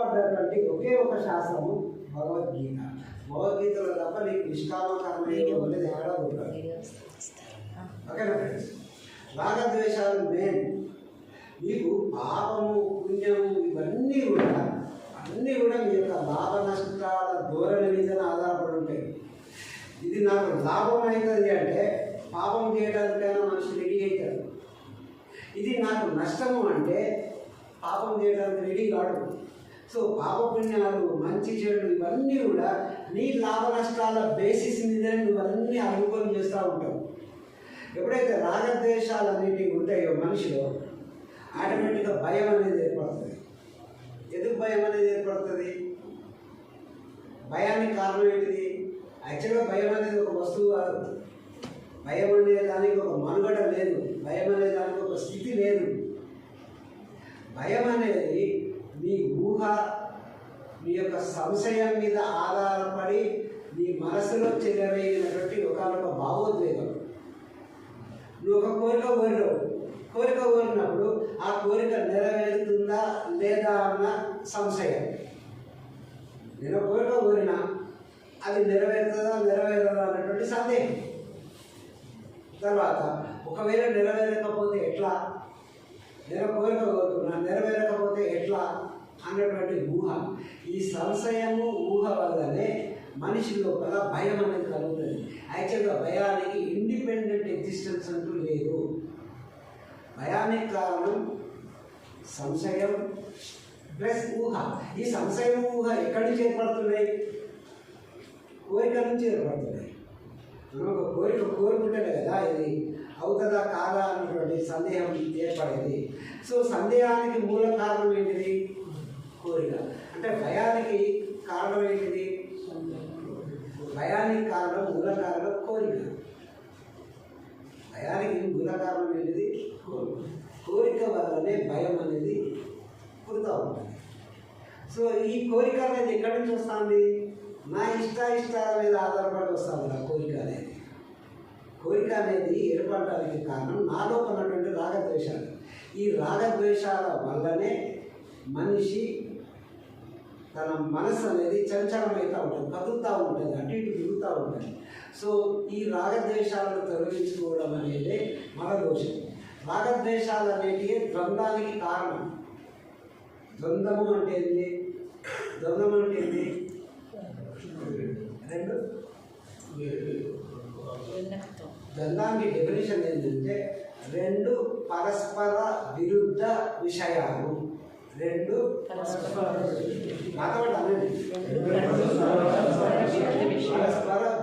చెప్పబడ్డటువంటి ఒకే ఒక శాస్త్రము భగవద్గీత. భగవద్గీతలో తప్ప నీకు నిష్కామకరమైన కర్మయోగం ఉంటుంది ఓకేనా ఫ్రెండ్స్? రాగద్వేషాలు మెయిన్ మీకు పాపము పుణ్యము ఇవన్నీ కూడా అన్నీ కూడా మీ యొక్క లాభ నష్టాల ధోరణి మీద ఆధారపడి ఉంటాయి. ఇది నాకు లాభం అవుతుంది అంటే పాపం చేయడానికైనా మనిషి రెడీ అవుతాడు. ఇది నాకు నష్టము అంటే పాపం చేయడానికి రెడీ కాడు. సో పాపపుణ్యాలు మంచి చెడు ఇవన్నీ కూడా నీ లాభ నష్టాల బేసిస్ మీదనే నువ్వు అన్నీ అనుకూలం చేస్తూ ఉంటావు. ఎప్పుడైతే రాగద్వేషాలు అనేటివి ఉంటాయో మనిషిలో ఆటోమేటిక్గా భయం అనేది ఏర్పడుతుంది. ఎందుకు భయం అనేది ఏర్పడుతుంది? భయానికి కారణం ఏంటిది? యాక్చువల్గా భయం అనేది ఒక వస్తువు కాదు. భయం అనే దానికి ఒక మనుగడ లేదు. భయం అనే దానికి ఒక స్థితి లేదు. భయం అనేది నీ ఊహ నీ యొక్క సంశయం మీద ఆధారపడి నీ మనసులో చెలరేగినటువంటి ఒకనొక భావోద్వేగం. నువ్వు ఒక కోరిక కోరినావు. కోరిక కోరినప్పుడు ఆ కోరిక నెరవేరుతుందా లేదా అన్న సంశయం. నేను కోరిక కోరినా అది నెరవేరుతుందా నెరవేరదా అన్నటువంటి సందేహం. తర్వాత ఒకవేళ నెరవేరకపోతే ఎట్లా? నేను కోరిక కోరుకున్నా నెరవేరకపోతే ఎట్లా? అన్నటువంటి ఊహ. ఈ సంశయము ఊహ వల్లనే మనిషి లోపల భయం అనేది కలుగుతుంది. యాక్చువల్గా భయానికి ఇండిపెండెంట్ ఎగ్జిస్టెన్స్ అంటూ లేదు. భయానికి కారణం సంశయం ప్లస్ ఊహ. ఈ సంశయం ఊహ ఎక్కడి నుంచి ఏర్పడుతున్నాయి? కోరిక నుంచి ఏర్పడుతున్నాయి. మనం ఒక కోరిక కోరుకుంటేనే కదా ఇది అవుతుందా కాదా అన్నటువంటి సందేహం ఏర్పడేది. సో సందేహానికి మూల కారణం ఏంటిది? కోరిక. అంటే భయానికి కారణం ఏంటిది? భయానికి కారణం మూల కారణం కోరిక. భయానికి మూల కారణం ఏంటిది? కోరిక. కోరిక వల్లనే భయం అనేది పుడుతూ ఉంటుంది. సో ఈ కోరిక అనేది ఎక్కడి నుంచి వస్తుంది? నా ఇష్ట ఇష్టాల మీద ఆధారపడి వస్తుంది నా కోరిక అనేది. కోరిక అనేది ఏర్పడడానికి కారణం నాలో ఉన్నటువంటి రాగద్వేషాలు. ఈ రాగద్వేషాల వల్లనే మనిషి తన మనసు అనేది చంచలమవుతూ ఉంటుంది కదులుతూ ఉంటుంది అటు ఇటు తిరుగుతూ ఉంటుంది. సో ఈ రాగద్వేషాలను తొలగించుకోవడం అనేది మన దోషం రాగద్వేషాలు అనేటివి ద్వంద్వానికి కారణం. ద్వంద్వము అంటే ఏంటి ద్వంద్వం అంటే ఏంటి రెండు. ద్వంద్వానికి డెఫినేషన్ ఏంటంటే రెండు పరస్పర విరుద్ధ విషయాలు. రెండు పరస్పర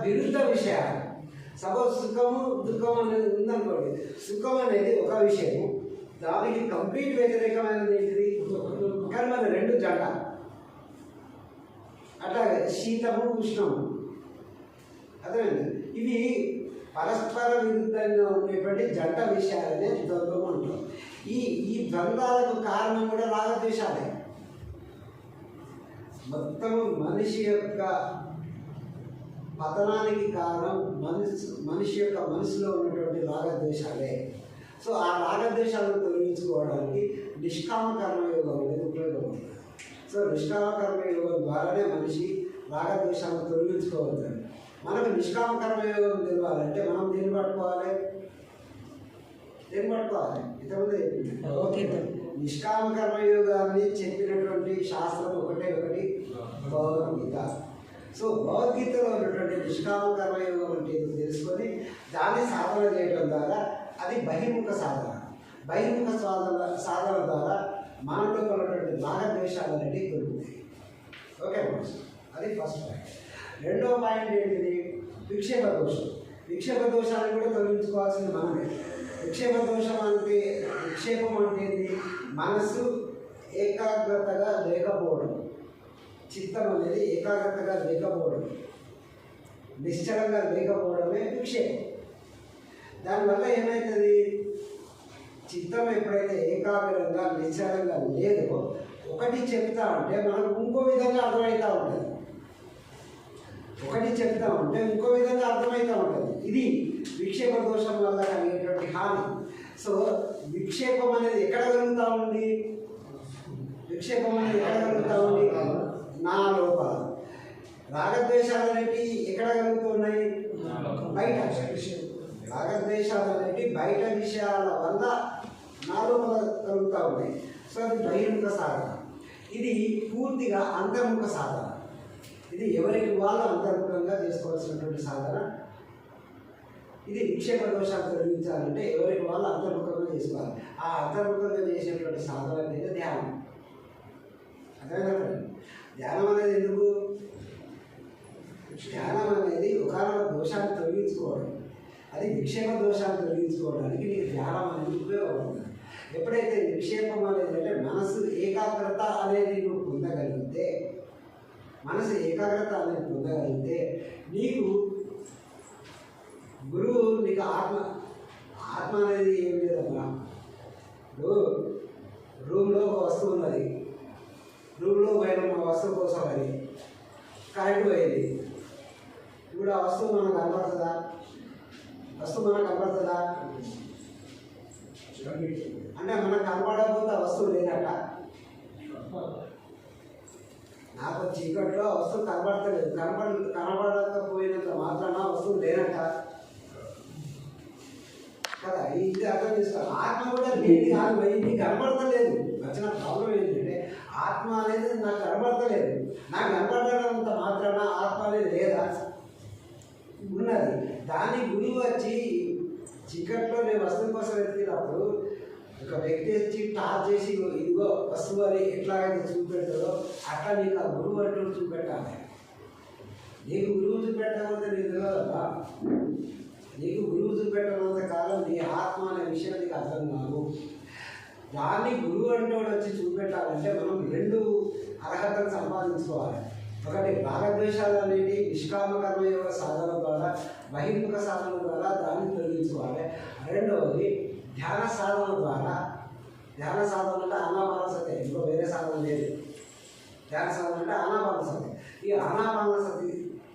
విరుద్ధ విషయాలు. సపోజ్ సుఖము దుఃఖం అనేది ఉందనుకోండి. సుఖం అనేది ఒక విషయము. దానికి కంప్లీట్ వ్యతిరేకమైనది ఏంటిది? కానీ మన రెండు జంట అట్లాగే శీతము ఉష్ణము. అర్థమైంది? ఇవి పరస్పర విరుద్ధంగా ఉండేటువంటి జంట విషయాలనే ద్వంద్వం అంటాం ఈ ఈ ద్వంద్వాలకు కారణం కూడా రాగద్వేషాలే. మొత్తం మనిషి యొక్క పతనానికి కారణం మనిషి మనిషి యొక్క మనసులో ఉన్నటువంటి రాగద్వేషాలే. సో ఆ రాగద్వేషాలను తొలగించుకోవడానికి నిష్కామ కర్మయోగం అనేది ఉపయోగపడుతుంది. సో నిష్కామ కర్మయోగం ద్వారానే మనిషి రాగద్వేషాలను తొలగించుకోవచ్చు మనకు నిష్కామ కర్మయోగం తెలియాలంటే మనం దేన్ని పట్టుకోవాలి? దేన్ని పట్టుకోవాలి ఓకే. నిష్కామ కర్మయోగాన్ని చెప్పినటువంటి శాస్త్రం ఒకటే ఒకటి భగవద్గీత. సో భగవద్గీతలో ఉన్నటువంటి నిష్కామ కర్మయోగం అంటే తెలుసుకొని దాన్ని సాధన చేయడం ద్వారా అది బహిర్ముఖ సాధన. బహిర్ముఖ సాధన సాధన ద్వారా మనలో ఉన్నటువంటి రాగద్వేషాలు అనేవి దొరుకుతాయి ఓకే అది ఫస్ట్ పాయింట్. రెండో పాయింట్ ఏంటిది? విక్షేప దోషం విక్షేప దోషాన్ని కూడా తొలగించుకోవాల్సింది మనమే. విక్షేప దోషం అంటే విక్షేపం అంటే మనసు ఏకాగ్రతగా లేకపోవడం. చిత్తం అనేది ఏకాగ్రతగా లేకపోవడం. నిశ్చలంగా లేకపోవడమే విక్షేపం. దానివల్ల ఏమవుతుంది చిత్తం ఎప్పుడైతే ఏకాగ్రంగా నిశ్చలంగా లేదో ఒకటి చెప్తా ఉంటే మనకు ఇంకో విధంగా అర్థమవుతూ ఉంటుంది. ఒకటి చెప్తా ఉంటే ఇంకో విధంగా అర్థమవుతూ ఉంటుంది. ఇది విక్షేప దోషం వల్ల కలిగేటువంటి హాని. సో విక్షేపం అనేది ఎక్కడ కలుగుతూ ఉంది? విక్షేపం అనేది ఎక్కడ కలుగుతూ ఉంది? నా లోపల. రాగద్వేషాలు అనేవి ఎక్కడ కలుగుతున్నాయి? బయట. రాగద్వేషాలు అనేవి బయట విషయాల వల్ల నా లోపల కలుగుతూ ఉన్నాయి. సో అది బహిరంగ సాధన. ఇది పూర్తిగా అంతర్ముఖ సాధన. ఇది ఎవరికి వాళ్ళు అంతర్ముఖంగా చేసుకోవాల్సినటువంటి సాధన. ఇది నిక్షేప దోషాలు తొలగించాలంటే ఎవరికి వాళ్ళు అంతర్ముఖంగా చేసుకోవాలి. ఆ అంతర్ముఖంగా చేసేటువంటి సాధన అనేది ధ్యానం. అర్థమైనా ధ్యానం అనేది ఎందుకు? ధ్యానం అనేది ఒకనొక దోషాన్ని తొలగించుకోవడం. అది నిక్షేప దోషాన్ని తొలగించుకోవడానికి నీకు ధ్యానం అనేది ఉపయోగపడుతుంది. ఎప్పుడైతే నిక్షేపం అనేది అంటే మనసు ఏకాగ్రత అనేది నువ్వు పొందగలిగితే మనసు ఏకాగ్రత అనేది పొందగలిగితే నీకు గురువు నీకు ఆత్మ ఆత్మ అనేది ఏం లేదమ్మా ఇప్పుడు రూమ్లో ఒక వస్తువు ఉన్నది. రూమ్లో పోయిన మా వస్తువు కోసం అది కరెంట్ పోయింది. ఇప్పుడు ఆ వస్తువు మనకు కనపడుతుందా? వస్తువు మనకు కనపడుతుందా? అంటే మనకు కనపడకపోతే ఆ వస్తువు లేదట. నాకు చీకట్లో ఆ వస్తువు కనపడతలేదు కనపడ కనపడకపోయినంత మాత్రాన ఆ వస్తువు లేనట కదా ఇది అర్థం చేసుకోవాలి. ఆత్మ కూడా నేను కాదు ఇది కనబడతలేదు. వచ్చిన ప్రాబ్లం ఏంటంటే ఆత్మ అనేది నాకు కనబడతలేదు. నాకు కనపడనంత మాత్రాన ఆత్మ అనేది లేదా? ఉన్నది. దాని గురి వచ్చి చీకట్లో నేను వస్తువు కోసం వెతికినప్పుడు ఒక వ్యక్తి వచ్చి టార్చ్ చేసి ఇదిగో వస్తువు అని ఎట్లాగైతే చూపెడతాడో అట్లా నీకు ఆ గురువు అంటూ చూపెట్టాలి. నీకు గురువు చూపెట్టకపోతే నీకు తెలియదా నీకు గురువు చూపెట్టనంత కాలం నీ ఆత్మ అనే విషయం నీకు అర్థం కాదు. దాన్ని గురువు అంటే వచ్చి చూపెట్టాలంటే మనం రెండు అర్హతలు సంపాదించుకోవాలి. ఒకటి భారతదేశాలు అనేది నిష్కామ యొక్క సాధన ద్వారా బహిర్ముఖ సాధన ద్వారా దాన్ని తొలగించుకోవాలి. రెండవది ధ్యాన సాధన ద్వారా ధ్యాన సాధన అంటే ఆనాపానసతి ఇంకో వేరే సాధన లేదు. ధ్యాన సాధన అంటే ఆనాపానసతి ఈ ఆనాపానసతి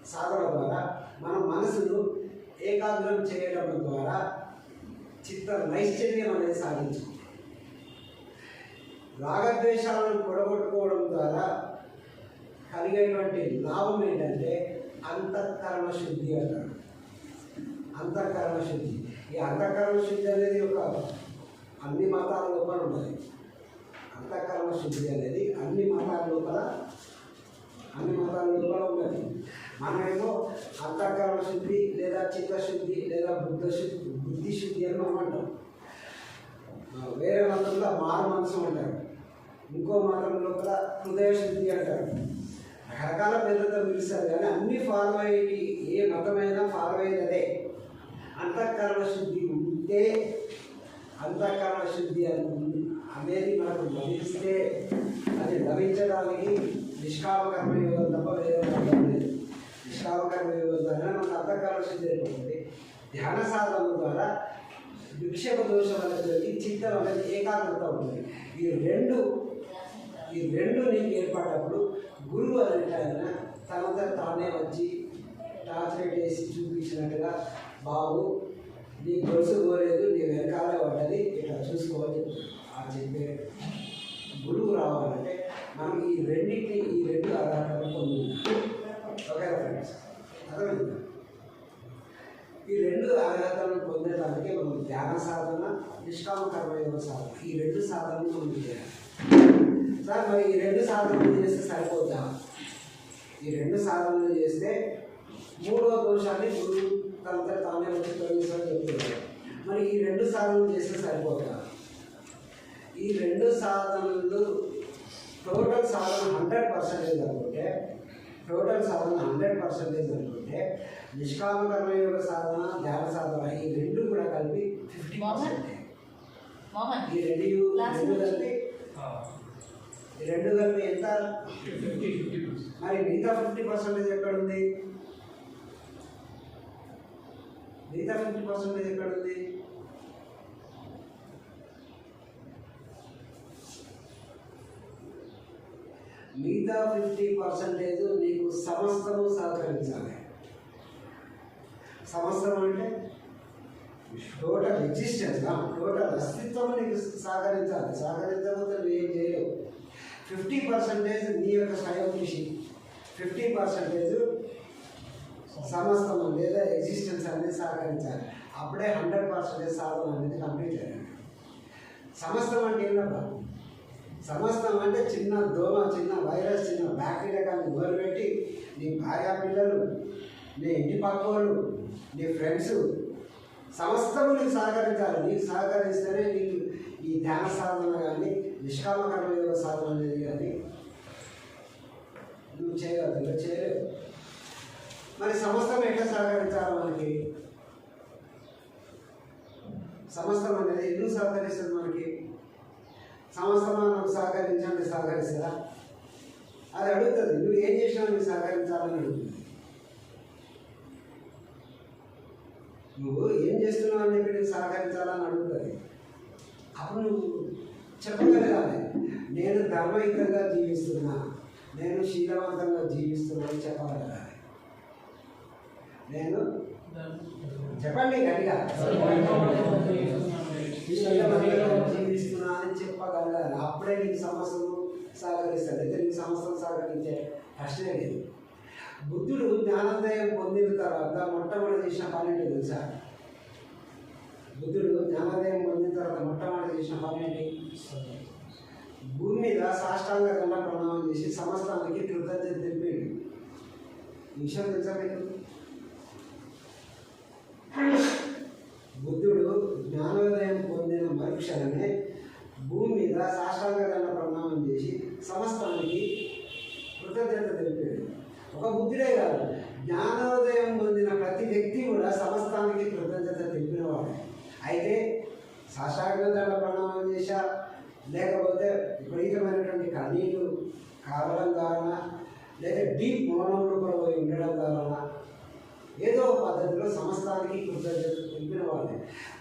సాధన ద్వారా మన మనసును ఏకాగ్రం చేయడం ద్వారా చిత్త నైశ్చర్యం అనేది సాధించుకుంటాం రాగద్వేషాలను పొడగొట్టుకోవడం ద్వారా కలిగేటువంటి లాభం ఏంటంటే అంతఃకరణ శుద్ధి అంటారు. అంతఃకరణ శుద్ధి. ఈ అంతఃకరణ శుద్ధి అనేది ఒక అన్ని మతాల లోపల ఉన్నది అంతఃకరణ శుద్ధి అనేది అన్ని మతాల లోపల అన్ని మతాల లోపల ఉన్నది. మనమేమో అంతఃకరణ శుద్ధి లేదా చిత్తశుద్ధి లేదా బుద్ధ శుద్ధి బుద్ధి శుద్ధి అని మనం అంటాం. వేరే మతంలో మారు మనసు అంటారు. ఇంకో మతం లోపల హృదయ శుద్ధి అంటారు. రకరకాల పేర్లతో పిలుస్తారు కానీ అన్ని ఫాలో అయ్యి ఏ మతమైనా ఫాలో అయ్యేది అదే. అంతఃకరణ శుద్ధి ఉంటే అంతఃకరణ శుద్ధి అని అనేది మనకు లభిస్తే అది లభించడానికి నిష్కామకర్మ యోగం తప్ప వేరే లేదు. నిష్కామకర్మ యోగం ద్వారా మనకు అంతఃకరణ శుద్ధి అయిపోతుంది. ధ్యాన సాధన ద్వారా విక్షేప దోషం అనేది చిత్తం అనేది ఏకాగ్రత ఉంటుంది. ఈ రెండు ఈ రెండు నీకు ఏర్పడినప్పుడు గురువు అనేట ఆయన తనంతా తానే వచ్చి ట్రాన్స్లేట్ చేసి వేసి చూపించినట్టుగా బాబు నీ గొలుసు పోలేదు నీ వెనకాలే పడ్డది ఇట్లా చూసుకోవచ్చు ఆ చెప్పే గురువు రావాలంటే మనం ఈ రెండింటిని ఈ రెండు ఆధారాలు పొంది ఓకే ఫ్రెండ్స్ అర్థమైంది? ఈ రెండు అర్హతలను పొందడానికి మనం ధ్యాన సాధన నిష్కామ కర్మయోగ సాధన ఈ రెండు సాధనలు మనం చేయాలి. సార్ మరి ఈ రెండు సాధనలు చేస్తే సరిపోద్దా? ఈ రెండు సాధనలు చేస్తే మూడో దోషాన్ని గురువు తనంతా తానే వచ్చి తొలగిస్తామని చెప్తున్నారు మరి ఈ రెండు సాధనలు చేస్తే సరిపోద్దా ఈ రెండు సాధనలు టోటల్ సాధన హండ్రెడ్ పర్సెంటేజ్ అనుకుంటే టోటల్ సాధన హండ్రెడ్ పర్సెంటేజ్ అనుకుంటే నిష్కామ కర్మయోగ సాధన ధ్యాన సాధన ఈ రెండు కూడా కలిపి ఫిఫ్టీ ఈ రెండు రెండు. కలిపి ఈ రెండు కలిపి ఎంత? మరి మిగతా ఫిఫ్టీ పర్సెంటేజ్ ఎక్కడ ఉంది మిగతా ఫిఫ్టీ పర్సెంటేజ్ ఎక్కడ ఉంది మిగతా ఫిఫ్టీ పర్సెంటేజ్ నీకు సమస్తము సహకరించాలి. సమస్తం అంటే టోటల్ ఎగ్జిస్టెన్స్ టోటల్ అస్తిత్వం నీకు సహకరించాలి. సహకరించకపోతే నువ్వు ఏం చేయలేవు. ఫిఫ్టీ పర్సెంటేజ్ నీ యొక్క స్వయం కృషి. ఫిఫ్టీ పర్సెంటేజ్ సమస్తము లేదా ఎగ్జిస్టెన్స్ అనేది సహకరించాలి అప్పుడే హండ్రెడ్ పర్సెంటేజ్ సాధన అనేది కంప్లీట్ అయ్యాడు సమస్తం అంటే ఏంటబ్బా సమస్తం అంటే చిన్న దోమ చిన్న వైరస్ చిన్న బ్యాక్టీరియా కానీ మొదలుపెట్టి నీ భార్య పిల్లలు నీ ఇంటి పక్క వాళ్ళు నీ ఫ్రెండ్స్ సమస్తము నీకు సహకరించాలి. నీకు సహకరిస్తేనే నీకు ఈ ధ్యాన సాధన కానీ నిష్కామ కర్మయోగ సాధన అనేది కానీ నువ్వు చేయగలుగుతావు? చేయలేవు. మరి సమస్తం ఎట్లా సహకరించాలి మనకి? సమస్తం అనేది ఎందుకు సహకరిస్తుంది మనకి? సమస్తం మనం సహకరించండి సహకరిస్తుందా? అది అడుగుతుంది. నువ్వు ఏం చేసినా నువ్వు సహకరించాలని అడుగుతుంది. నువ్వు ఏం చేస్తున్నావు అని చెప్పి నువ్వు సహకరించాలని అడుగుతుంది. అప్పుడు నువ్వు చెప్పగలగాలి. నేను ధర్మయుతంగా జీవిస్తున్నా నేను శీలవంతంగా జీవిస్తున్నా అని చెప్పగలగాలి. నేను చెప్పండి గట్టిగా. జీవిస్తున్నా అని చెప్పగలగాలి. అప్పుడే నీకు సమస్యలు సహకరిస్తాడు అయితే నీకు సమస్యలు సహకరించే కష్టమే లేదు. బుద్ధుడు జ్ఞానోదయం పొందిన తర్వాత మొట్టమొదటి చేసిన పని ఏంటి తెలుసా? బుద్ధుడు జ్ఞానోదయం పొందిన తర్వాత మొట్టమొదటి చేసిన పని ఏంటి? భూమి మీద సాష్టాంగ కన్నా ప్రణామం చేసి సమస్తానికి కృతజ్ఞత తెలిపాడు విషయం తెలుసా మీకు బుద్ధుడు జ్ఞానోదయం పొందిన మరుక్షణమే భూమి మీద సాష్టాంగ దండ ప్రణామం చేసి సమస్తానికి కృతజ్ఞత తెలిపాడు ఒక బుద్ధుడే కాదు. జ్ఞానోదయం పొందిన ప్రతి వ్యక్తి కూడా సమస్తానికి కృతజ్ఞత తెలిపినవాడు. అయితే సాష్టాంగ ప్రణామం చేశా? లేకపోతే విపరీతమైనటువంటి కన్నీళ్ళు కావడం కారణ? లేదా డీప్ మౌనంలో పోయి ఉండడం కారణ? ఏదో పద్ధతిలో సమస్తానికి కృతజ్ఞత తెలిపిన వాళ్ళే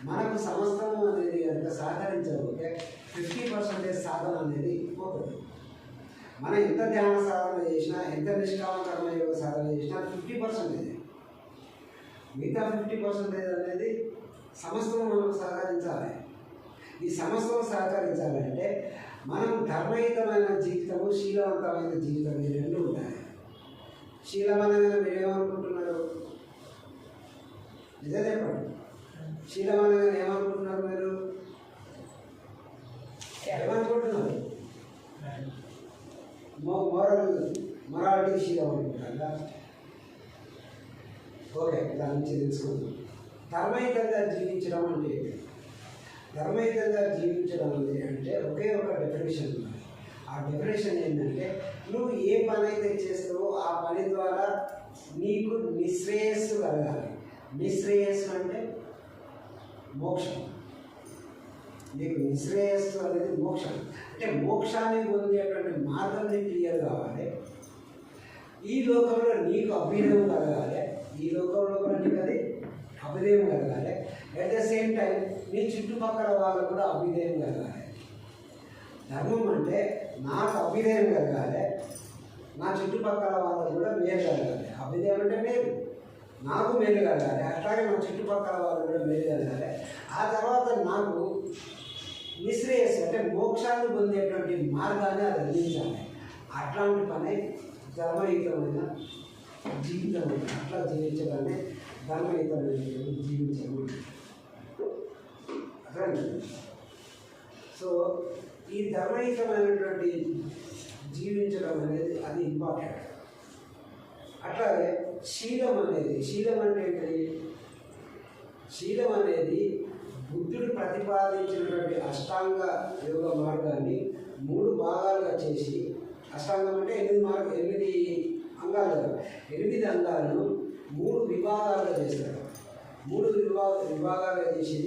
మనకు సమస్తం అనేది కనుక సహకరించకపోతే ఫిఫ్టీ పర్సెంటేజ్ సాధన అనేది పోతుంది. మనం ఎంత ధ్యాన సాధన చేసినా ఎంత నిష్కామ కర్మయోగ సాధన చేసినా ఫిఫ్టీ పర్సెంటేజ్ మిగతా ఫిఫ్టీ పర్సెంటేజ్ అనేది సమస్తం మనకు సహకరించాలి. ఈ సమస్యలు సహకరించాలంటే మనం ధర్మయుతమైన జీవితము శీలవంతమైన జీవితం ఈ రెండు ఉంటాయి. శీలవనంగా మీరేమనుకుంటున్నారు? నిజం చెప్పండి. శీలవనగా దాని నుంచి తెలుసుకుందాం ధర్మయుతంగా జీవించడం అంటే ధర్మయుతంగా జీవించడం అనేది అంటే ఒకే ఒక డెఫినేషన్ ఉంది ఆ డెఫినేషన్ ఏంటంటే నువ్వు ఏ పని అయితే చేస్తావో ఆ పని ద్వారా నీకు నిశ్రేయస్సు కలగాలి. నిశ్రేయస్సు అంటే మోక్షం. నీకు నిశ్రేయస్సు అనేది మోక్షం. అంటే మోక్షాన్ని పొందేటువంటి మార్గం నీకు క్లియర్ కావాలి. ఈ లోకంలో నీకు అభ్యుదయం కలగాలి. ఈ లోకంలో కూడా నీకు అది అభ్యుదయం కలగాలి. అట్ ద సేమ్ టైం నీ చుట్టుపక్కల వాళ్ళకు కూడా అభ్యుదయం కలగాలి. ధర్మం అంటే నాకు అభ్యుదయం కలగాలి నా చుట్టుపక్కల వాళ్ళకు కూడా మేలు కలగాలి. అభ్యుదయం అంటే మేలు. నాకు మేలు కలగాలి అట్లాగే నా చుట్టుపక్కల వాళ్ళు కూడా మేలు కలగాలి. ఆ తర్వాత నాకు నిశ్రేయస్ అంటే మోక్షాన్ని పొందేటువంటి మార్గాన్ని అది అందించాలి. అట్లాంటి పని ధర్మయుతమైన జీవితం అట్లా జీవించడాన్ని ధర్మయుతమైన జీవించడం. అర్థమైంది? సో ఈ ధర్మయుతమైనటువంటి జీవించడం అనేది అది ఇంపార్టెంట్ అట్లాగే శీలం అనేది శీలం అంటే ఏంటి? శీలం అనేది బుద్ధుడు ప్రతిపాదించినటువంటి అష్టాంగ యోగ మార్గాన్ని మూడు భాగాలుగా చేసి అష్టాంగం అంటే ఎనిమిది మార్గ ఎనిమిది అంగాలు. ఎనిమిది అంగాలను మూడు విభాగాలుగా చేశారు. మూడు విభాగ విభాగాలుగా చేసి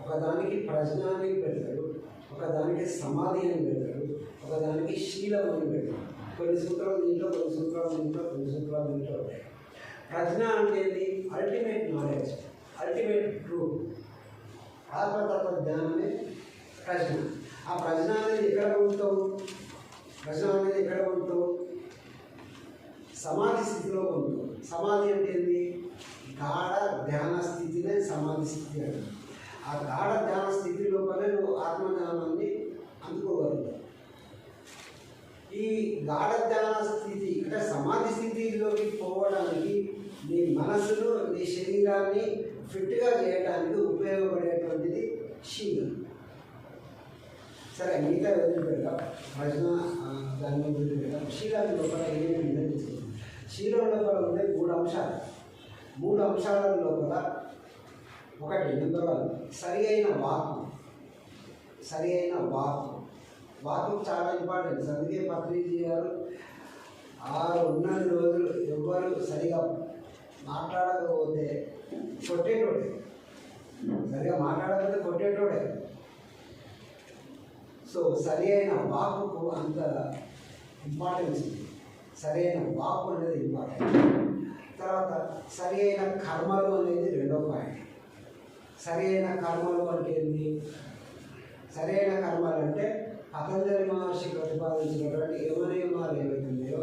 ఒకదానికి ప్రజ్ఞాన్ని పెడతారు ఒకదానికి సమాధి అని పెడతారు ఒకదానికి శీలం అని పెడతారు కొన్ని సూత్రాలు దీంట్లో కొన్ని సూత్రాలు దీంట్లో కొన్ని సూత్రాలు దీంట్లో ఉంటాయి. ప్రజ్ఞ అంటే అల్టిమేట్ నాలెడ్జ్ అల్టిమేట్ ట్రూత్ ఆత్మతత్వ జ్ఞానమే ప్రజ్ఞ. ఆ ప్రజ్ఞ అనేది ఎక్కడ పొందుతావు ప్రజ్ఞ అనేది ఎక్కడ పొందుతావు సమాధి స్థితిలో పొందుతావు సమాధి అంటే ఏంటి గాఢ ధ్యాన స్థితినే సమాధి స్థితి అంటారు. ఆ గాఢ ధ్యాన స్థితి లోపలే నువ్వు ఆత్మజ్ఞానాన్ని అందుకోగలుగుతావు. ఈ గాఢ ధ్యాన స్థితి అంటే సమాధి స్థితిలోకి పోవడానికి నీ మనసును నీ శరీరాన్ని ఫిట్గా చేయడానికి ఉపయోగపడేటువంటిది శీలం సరే మిగతా వదిలిపెడతాం భజన ఆ, దాన్ని వదిలిపెడతాం శీలాల లోపల ఏమేమి నిర్ణయించుకుంటాం తెలుసుకుందాం. ఉండే మూడు అంశాలు. మూడు అంశాల లోపల ఒకటి నెంబర్ వన్ సరి అయిన వాకు సరి అయిన వాకు వాకు చాలా ఇంపార్టెంట్ అందుకే పత్రిజీ గారు ఆరు ఉన్న రోజులు ఎవ్వరు సరిగా మాట్లాడకపోతే కొట్టేటోడే. సరిగా మాట్లాడకపోతే కొట్టేటోడే. సో సరి అయిన వాకుకు అంత ఇంపార్టెన్స్ ఉంది. సరైన అయిన అనేది ఇంపార్టెంట్. తర్వాత సరైన కర్మలు అనేది రెండో పాయింట్. సరైన కర్మలు అంటే ఏంటి సరైన కర్మలు అంటే పతంజలి మహర్షి ప్రతిపాదించినటువంటి యమనియమాలు ఏవైతే ఉన్నాయో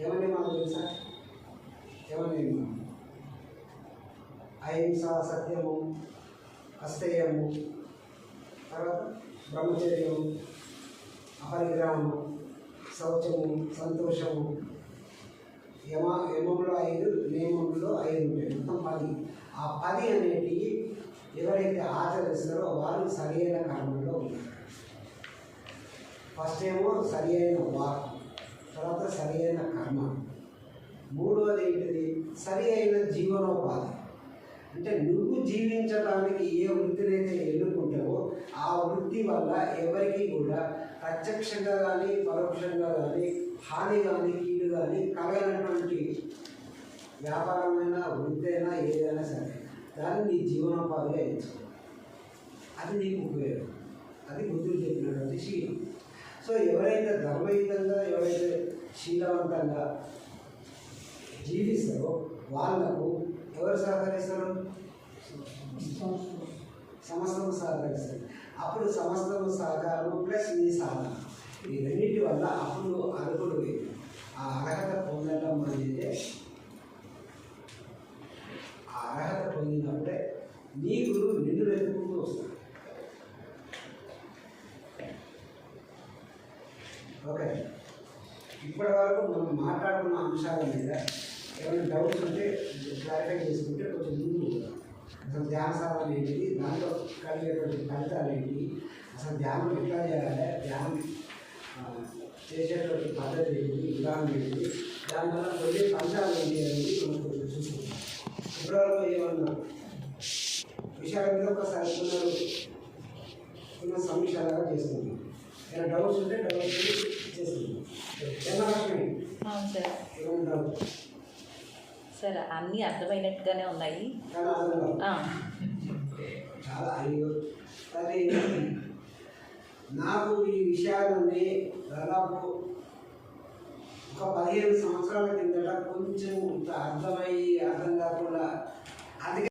యమనియమాలు తెలుసా? యమనియమాలు. అహింస సత్యము అస్థేయము తర్వాత బ్రహ్మచర్యము అపరిగ్రహము శౌచము సంతోషము. యమ యమంలో ఐదు నియమంలో ఐదు ఉంటాయి. మొత్తం పది. ఆ పది అనేటివి ఎవరైతే ఆచరిస్తారో వారు సరైన కర్మలో ఉన్నారు. ఫస్ట్ ఏమో సరి అయిన వాక్ తర్వాత సరి అయిన కర్మ. మూడవది ఏంటిది? సరి అయిన జీవనోపాధి. అంటే నువ్వు జీవించడానికి ఏ వృత్తిని వల్ల ఎవరికి కూడా ప్రత్యక్షంగా కానీ పరోక్షంగా కానీ హాని కానీ కీడు కానీ కలగనటువంటి వ్యాపారమైన వృత్తి అయినా ఏదైనా సరే దాన్ని నీ జీవనోపాధిగా ఎంచుకో అది నీకు ఉపయోగం. అది బుద్ధుడు చెప్పినటువంటి శీలం. సో ఎవరైతే ధర్మయుతంగా ఎవరైతే శీలవంతంగా జీవిస్తారో వాళ్ళకు ఎవరు సహకరిస్తారు? సమస్తము సహకరిస్తారు. అప్పుడు సమస్తము సహకారము ప్లస్ నీ సాధన. ఈ రెండింటి వల్ల అప్పుడు అర్హుడు ఆ అర్హత పొందడం అనేది ఆ అర్హత పొందినప్పుడే నీ గురువు నిన్ను వెతుకుంటూ వస్తాడు ఓకే ఇప్పటి వరకు మనం మాట్లాడుకున్న అంశాల మీద ఏమైనా డౌట్స్ ఉంటే క్లారిఫై చేసుకుంటే కొంచెం ముందు పోదాం. అసలు ధ్యాన సాధన ఏంటిది దాంట్లో కలిగేటువంటి ఫలితాలు ఏంటి? అసలు ధ్యానం ఎట్లా చేయాలి ధ్యానం చేసేటువంటి పద్ధతి ఏంటి? విధానం ఏంటి? దానివల్ల కొన్ని ఫలితాలు ఏంటి అనేది మనం కొంచెం చూసుకుంటాం ఫిబ్రవరిలో ఏమన్నా విషయాల మీద ఒకసారి పునరు పునః సమీక్షలాగా చేసుకుంటాం ఏమైనా డౌట్స్ ఉంటే డౌట్స్ చేసుకుంటాం జన్మలక్ష్మి అవును సార్. ఏమైనా డౌట్ సార్ అన్నీ అర్థమైనట్టుగానే ఉన్నాయి. చాలా అయ్యో అది నాకు ఈ విషయాలన్నీ దాదాపు ఒక పదిహేను సంవత్సరాల కిందట కొంచెం అర్థమయ్యి అర్థం కాకుండా అది